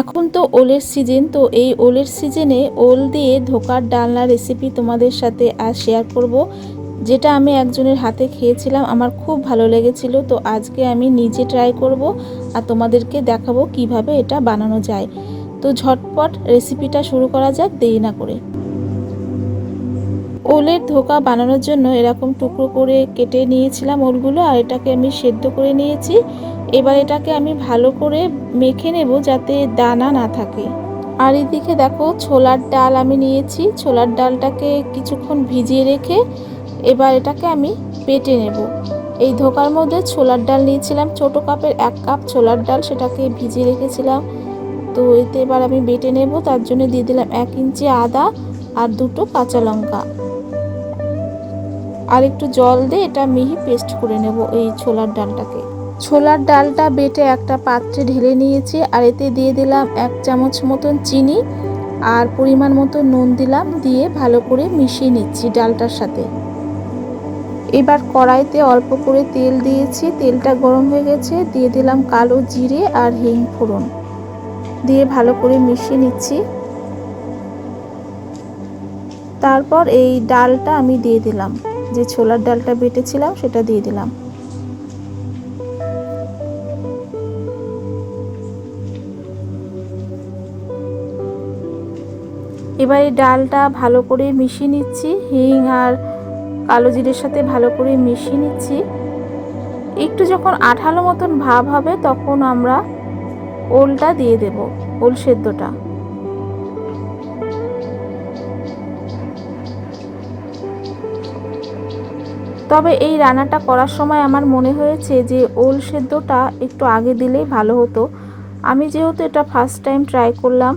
এখন তো ওলের সিজন তো এই ওলের সিজনে ওল দিয়ে ধোকার ডালনা রেসিপি তোমাদের সাথে আজ শেয়ার করব। যেটা আমি একজনের হাতে খেয়েছিলাম, আমার খুব ভালো লেগেছিল, তো আজকে আমি নিজে ট্রাই করব আর তোমাদেরকে দেখাবো কীভাবে এটা বানানো যায়। তো ঝটপট রেসিপিটা শুরু করা যাক, দেরি না করে। ওলের ধোকা বানানোর জন্য এরকম টুকরো করে কেটে নিয়েছিলাম ওলগুলো, আর এটাকে আমি সেদ্ধ করে নিয়েছি। এবার এটাকে আমি ভালো করে মেখে নেব যাতে দানা না থাকে। আর এদিকে দেখো ছোলার ডাল আমি নিয়েছি। ছোলার ডালটাকে কিছুক্ষণ ভিজিয়ে রেখে এবার এটাকে আমি বেটে নেব। এই ধোকার মধ্যে ছোলার ডাল নিয়েছিলাম। ছোটো কাপের এক কাপ ছোলার ডাল সেটাকে ভিজিয়ে রেখেছিলাম। তো এতে এবার আমি বেটে নেব। তার জন্য দিয়ে দিলাম এক ইঞ্চি আদা আর দুটো কাঁচা লঙ্কা। আর একটু জল দিয়ে এটা মিহি পেস্ট করে নেব এই ছোলার ডালটাকে। ছোলার ডালটা বেটে একটা পাত্রে ঢেলে নিয়েছি আর এতে দিয়ে দিলাম এক চামচ মতন চিনি আর পরিমাণ মতো নুন দিলাম দিয়ে ভালো করে মিশিয়ে নিচ্ছি ডালটার সাথে। এবার কড়াইতে অল্প করে তেল দিয়েছি, তেলটা গরম হয়ে গেছে, দিয়ে দিলাম কালো জিরে আর হিং ফোড়ন। দিয়ে ভালো করে মিশিয়ে নিচ্ছি। তারপর এই ডালটা আমি দিয়ে দিলাম, যে ছোলার ডালটা বেটেছিলাম সেটা দিয়ে দিলাম। এবার ডালটা ভালো করে মিশিয়ে নিচ্ছি, হিং আর কালো জিরের সাথে ভালো করে মিশিয়ে নিচ্ছি। একটু যখন আঠালো মতন ভাব হবে তখন আমরা ওলটা দিয়ে দেব, ওল সেদ্ধটা। তবে এই রান্নাটা করার সময় আমার মনে হয়েছে যে ওল সেদ্ধটা একটু আগে দিলেই ভালো হতো। আমি যেহেতু এটা ফার্স্ট টাইম ট্রাই করলাম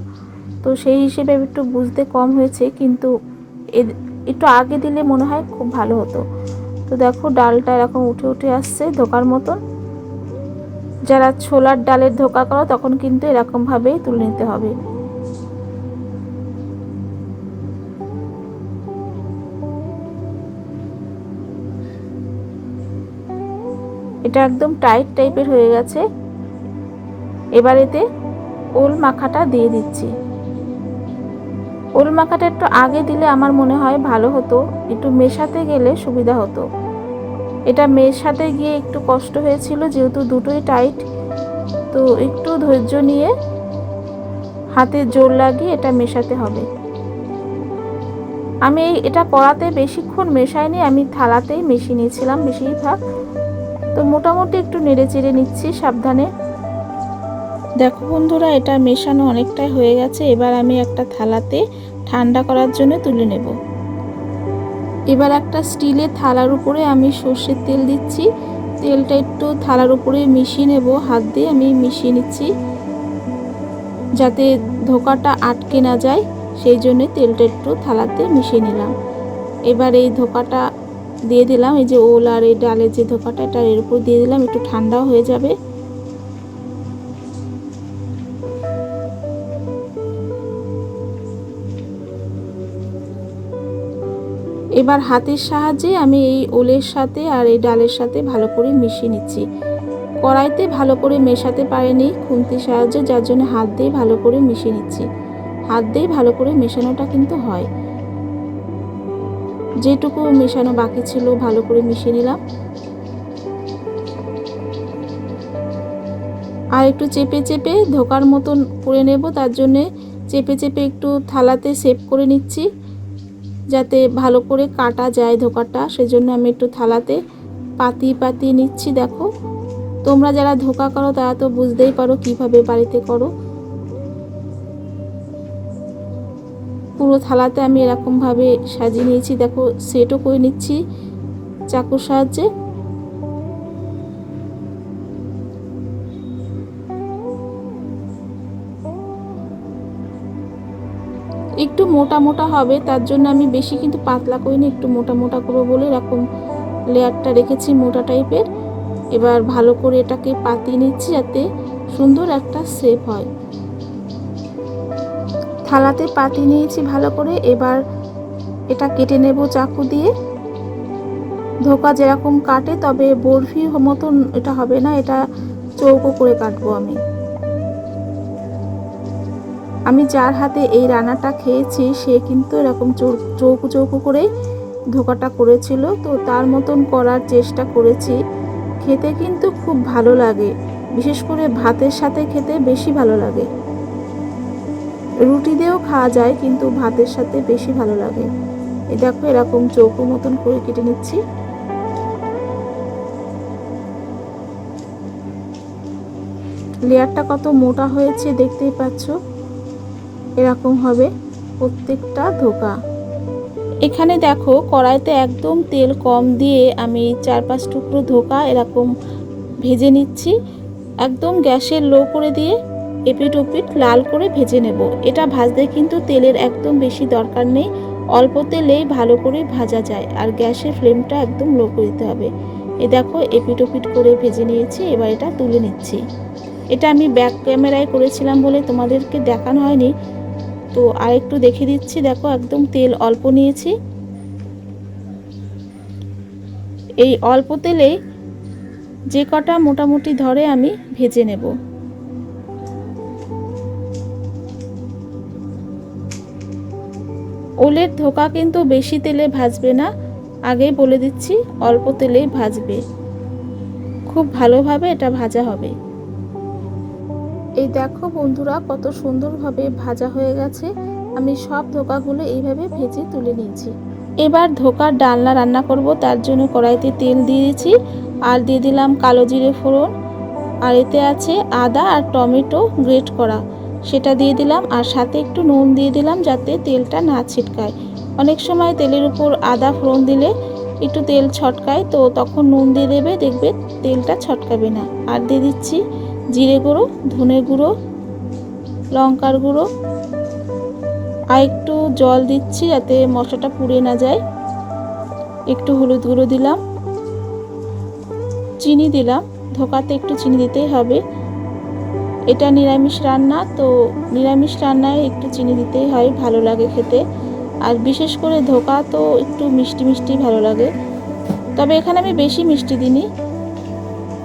তো সেই হিসেবে একটু বুঝতে কম হয়েছে, কিন্তু একটু আগে দিলে মনে হয় খুব ভালো হতো। তো দেখো ডালটা এরকম উঠে উঠে আসছে ধোকার মতন। যারা ছোলার ডালের ধোকা করো, তখন কিন্তু এরকমভাবেই তুলে নিতে হবে। এটা একদম টাইট টাইপের হয়ে গেছে। এবার এতে ওল মাখাটা দিয়ে দিচ্ছি। ওল মাখাটা একটু আগে দিলে আমার মনে হয় ভালো হতো, একটু মেশাতে গেলে সুবিধা হতো। এটা মেশাতে গিয়ে একটু কষ্ট হয়েছিল, যেহেতু দুটোই টাইট, তো একটু ধৈর্য নিয়ে হাতে জোর লাগিয়ে এটা মেশাতে হবে। আমি এটা করাতে বেশিক্ষণ মেশাইনি, আমি থালাতেই মিশিয়ে নিয়েছিলাম বেশিরভাগ। তো মোটামুটি একটু নেড়ে চেড়ে নিচ্ছি সাবধানে। দেখো বন্ধুরা, এটা মেশানো অনেকটাই হয়ে গেছে। এবার আমি একটা থালাতে ঠান্ডা করার জন্য তুলে নেব। এবার একটা স্টিলের থালার উপরে আমি সর্ষের তেল দিচ্ছি। তেলটা একটু থালার উপরে মিশিয়ে নেব। হাত দিয়ে আমি মিশিয়ে নিচ্ছি যাতে ধোকাটা আটকে না যায়। সেই জন্য তেলটা একটু থালাতে মিশিয়ে নিলাম। এবার এই ধোকাটা দিয়ে দিলাম। এই যে ওল আর এই ডালের যে ধোকাটা, এটা এর উপর দিয়ে দিলাম। একটু ঠান্ডাও হয়ে যাবে। এবার হাতের সাহায্যে আমি এই ওলের সাথে আর এই ডালের সাথে ভালো করে মিশিয়ে নিচ্ছি। কড়াইতে ভালো করে মেশাতে পারেনি খুন্তির সাহায্যে, যার জন্য হাত দিয়ে ভালো করে মিশিয়ে নিচ্ছি। হাত দিয়ে ভালো করে মেশানোটা কিন্তু হয়। যেটুকু মেশানো বাকি ছিল ভালো করে মিশিয়ে নিলাম। আর একটু চেপে চেপে ধোকার মতন করে নেব, তার জন্যে চেপে চেপে একটু থালাতে সেভ করে নিচ্ছি। যাতে ভালো করে কাটা যায় ধোকাটা, সেজন্য আমি একটু থালাতে পাতি পাতি নিচ্ছি, দেখো। তোমরা যারা ধোকা করো, তারা তো বুঝতেই পারো কীভাবে বাড়িতে করো। পুরো থালাতে আমি এরকমভাবে সাজিয়ে নিয়েছি, দেখো, সেটও করে নিচ্ছি চাকুর সাহায্যে। মোটা মোটা হবে, তার জন্য আমি বেশি কিন্তু পাতলা করিনি, একটু মোটা মোটা করব বলে এরকম লেয়ারটা রেখেছি মোটা টাইপের। এবার ভালো করে এটাকে পাতিয়ে নিচ্ছি যাতে সুন্দর একটা শেপ হয়। থালাতে পাতি নিয়েছি ভালো করে, এবার এটা কেটে নেব চাকু দিয়ে। ধোকা যেরকম কাটে, তবে বরফি মতন এটা হবে না, এটা চৌকো করে কাটবো আমি। আমি যার হাতে এই রান্নাটা খেয়েছি, সে কিন্তু এরকম চৌকো চৌকো করেই ধোকাটা করেছিল। তো তার মতন করার চেষ্টা করেছি। খেতে কিন্তু খুব ভালো লাগে। বিশেষ করে ভাতের সাথে খেতে বেশি ভালো লাগে। রুটি দিয়েও খাওয়া যায়, কিন্তু ভাতের সাথে বেশি ভালো লাগে। এই দেখো এরকম চৌকো মতন করে কেটে নিচ্ছি। লেয়ারটা কত মোটা হয়েছে দেখতেই পাচ্ছ। এরকম হবে প্রত্যেকটা ধোকা। এখানে দেখো, কড়াইতে একদম তেল কম দিয়ে আমি চার পাঁচ টুকরো ধোকা এরকম ভেজে নিচ্ছি। একদম গ্যাসের লো করে দিয়ে এপিট ওপিট লাল করে ভেজে নেব। এটা ভাজতে কিন্তু তেলের একদম বেশি দরকার নেই। অল্প তেলেই ভালো করে ভাজা যায় আর গ্যাসের ফ্লেমটা একদম লো করে দিতে হবে। এ দেখো এপিট ওপিট করে ভেজে নিয়েছি, এবার এটা তুলে নিচ্ছি। এটা আমি ব্যাক ক্যামেরায় করেছিলাম বলে তোমাদেরকে দেখানো হয়নি। তো আর একটু দেখে দিচ্ছি, দেখো একদম তেল অল্প নিয়েছি। এই অল্প তেলে যে কটা মোটামুটি ধরে আমি ভেজে নেব। ওলের ধোকা কিন্তু বেশি তেলে ভাজবে না, আগেই বলে দিচ্ছি, অল্প তেলেই ভাজবে। খুব ভালোভাবে এটা ভাজা হবে। এই দেখো বন্ধুরা, কত সুন্দরভাবে ভাজা হয়ে গেছে। আমি সব ধোকাগুলো এইভাবে ভেজে তুলে নিয়েছি। এবার ধোকার ডালনা রান্না করব, তার জন্য কড়াইতে তেল দিয়ে দিয়েছি। আর দিয়ে দিলাম কালো জিরে ফোড়ন। আর এতে আছে আদা আর টমেটো গ্রেট করা। সেটা দিয়ে দিলাম, আর সাথে একটু নুন দিয়ে দিলাম যাতে তেলটা না ছিটকায়। অনেক সময় তেলের উপর আদা ফোড়ন দিলে একটু তেল ছটকায়, তো তখন নুন দিয়ে দেবে, দেখবে তেলটা ছটকাবে না। আর দিয়ে দিচ্ছি জিরে গুঁড়ো, ধনে গুঁড়ো, লঙ্কার গুঁড়ো। আর একটু জল দিচ্ছি যাতে মশলাটা পুড়ে না যায়। একটু হলুদ গুঁড়ো দিলাম। চিনি দিলাম। ধোকাতে একটু চিনি দিতেই হবে। এটা নিরামিষ রান্না, তো নিরামিষ রান্নায় একটু চিনি দিতেই হয়, ভালো লাগে খেতে। আর বিশেষ করে ধোকা তো একটু মিষ্টি মিষ্টি ভালো লাগে। তবে এখানে আমি বেশি মিষ্টি দিইনি।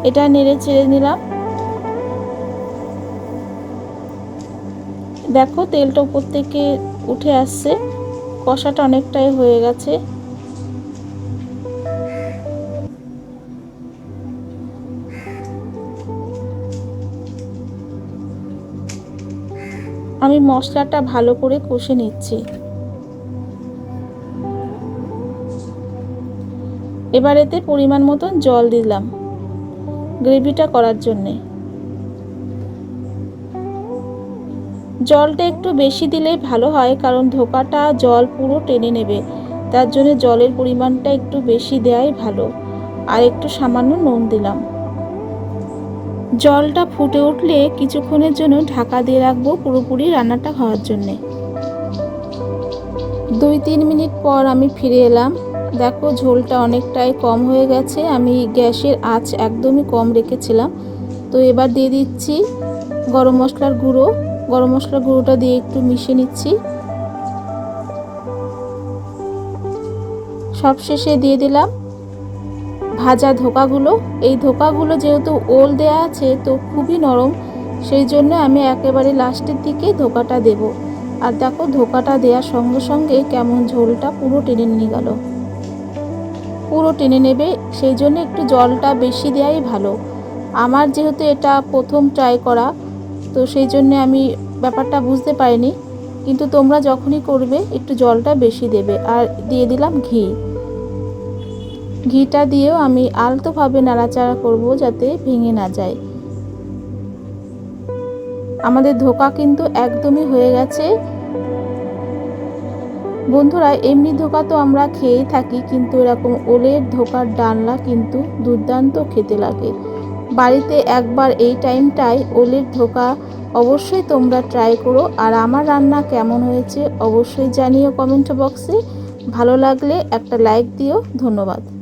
এটা নেড়ে চেড়ে নিলাম। দেখো তেলটা উপর থেকে উঠে আসছে, কষাটা অনেকটাই হয়ে গেছে। আমি মশলাটা ভালো করে কষে নিচ্ছি। এবার এতে পরিমাণ মতন জল দিলাম, গ্রেভিটা করার জন্যে। জলটা একটু বেশি দিলেই ভালো হয়, কারণ ধোকাটা জল পুরো টেনে নেবে। তার জন্য জলের পরিমাণটা একটু বেশি দেওয়াই ভালো। আর একটু সামান্য নুন দিলাম। জলটা ফুটে উঠলে কিছুক্ষণের জন্য ঢাকা দিয়ে রাখব পুরোপুরি রান্নাটা হওয়ার জন্যে। দুই তিন মিনিট পর আমি ফিরে এলাম। দেখো ঝোলটা অনেকটাই কম হয়ে গেছে, আমি গ্যাসের আঁচ একদমই কম রেখেছিলাম। তো এবার দিয়ে দিচ্ছি গরম মশলার গুঁড়ো। গরম মশলা গুঁড়োটা দিয়ে একটু মিশিয়ে নিচ্ছি। সব শেষে দিয়ে দিলাম ভাজা ধোকাগুলো। এই ধোকাগুলো যেহেতু ওল দেয়া আছে, তো খুবই নরম। সেই জন্য আমি একেবারে লাস্টের দিকে ধোকাটা দেব। আর দেখো ধোকাটা দেওয়ার সঙ্গে সঙ্গে কেমন ঝোলটা পুরো টেনে নিয়ে গেল। পুরো টেনে নেবে, সেই জন্য একটু জলটা বেশি দেওয়াই ভালো। আমার যেহেতু এটা প্রথম ট্রাই করা, তো সেই জন্যে আমি ব্যাপারটা বুঝতে পারিনি, কিন্তু তোমরা যখনই করবে, একটু জলটা বেশি দেবে। আর দিয়ে দিলাম ঘি। ঘিটা দিয়েও আমি আলতোভাবে নাড়াচাড়া করব যাতে ভেঙে না যায়। আমাদের ধোকা কিন্তু একদমই হয়ে গেছে। বন্ধুরা, এমনি ধোকা তো আমরা খেয়েই থাকি, কিন্তু এরকম ওলের ধোকার ডালনা কিন্তু দুর্দান্ত খেতে লাগে। বাড়িতে একবার এই টাইমটায় ওলের ধোকা অবশ্যই তোমরা ট্রাই করো। আর আমার রান্না কেমন হয়েছে অবশ্যই জানিও কমেন্ট বক্সে ভালো লাগলে একটা লাইক দিও। ধন্যবাদ।